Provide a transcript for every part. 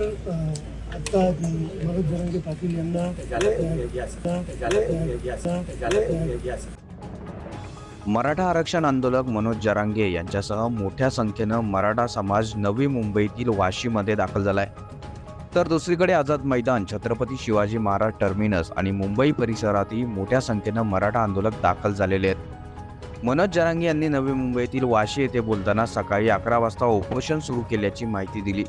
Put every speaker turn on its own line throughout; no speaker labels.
आता मनोज जरांगे पाटील यांना
मराठा आरक्षण आंदोलक मनोज जरांगे यांच्यासह मोठ्या संख्येनं मराठा समाज नवी मुंबईतील वाशीमध्ये दाखल झालाय. तर दुसरीकडे आझाद मैदान छत्रपती शिवाजी महाराज टर्मिनस आणि मुंबई परिसरातही मोठ्या संख्येनं मराठा आंदोलक दाखल झालेले आहेत. मनोज जरांगे यांनी नवी मुंबईतील वाशी येथे बोलताना सकाळी अकरा वाजता उपोषण सुरू केल्याची माहिती दिली.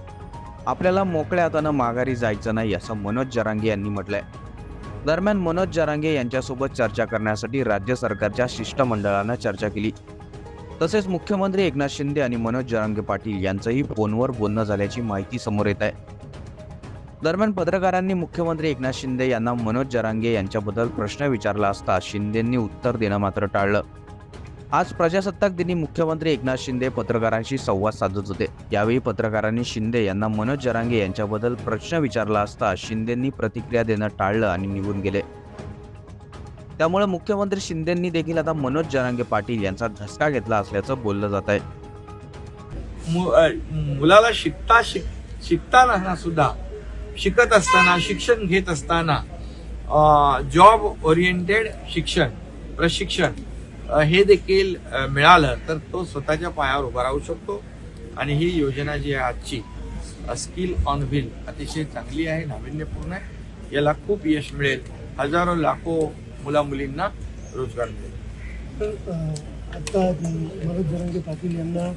आपल्याला मोकळ्या हातानं माघारी जायचं नाही असं मनोज जरांगे यांनी म्हटलंय. दरम्यान मनोज जरांगे यांच्यासोबत चर्चा करण्यासाठी राज्य सरकारच्या शिष्टमंडळानं चर्चा केली. तसेच मुख्यमंत्री एकनाथ शिंदे आणि मनोज जरांगे पाटील यांचंही फोनवर बोलणं झाल्याची माहिती समोर येत आहे. दरम्यान पत्रकारांनी मुख्यमंत्री एकनाथ शिंदे यांना मनोज जरांगे यांच्याबद्दल प्रश्न विचारला असता शिंदेंनी उत्तर देणं मात्र टाळलं. आज प्रजासत्ताक दिनी मुख्यमंत्री एकनाथ शिंदे पत्रकारांशी संवाद साधत होते. यावेळी पत्रकारांनी शिंदे यांना मनोज जरांगे यांच्याबद्दल प्रश्न विचारला असता शिंदेंनी प्रतिक्रिया देणं टाळलं आणि निघून गेले. त्यामुळे मुख्यमंत्री शिंदेंनी देखील आता मनोज जरांगे पाटील यांचा धसका घेतला असल्याचं बोललं जात आहे.
मु- मुलाला शिकता शिक शिकताना सुद्धा शिकत असताना शिक्षण घेत असताना जॉब ओरिएंटेड शिक्षण प्रशिक्षण हे देखील मिळालं तर तो स्वतःच्या पायावर उभा राहू शकतो. आणि ही योजना जी आहे आजची स्किल ऑन व्हील अतिशय चांगली आहे नाविन्यपूर्ण आहे. याला खूप यश मिळेल. हजारो लाखो मुला मुलींना रोजगार मिळेल.
आता मनोज जरांगे पाटील यांना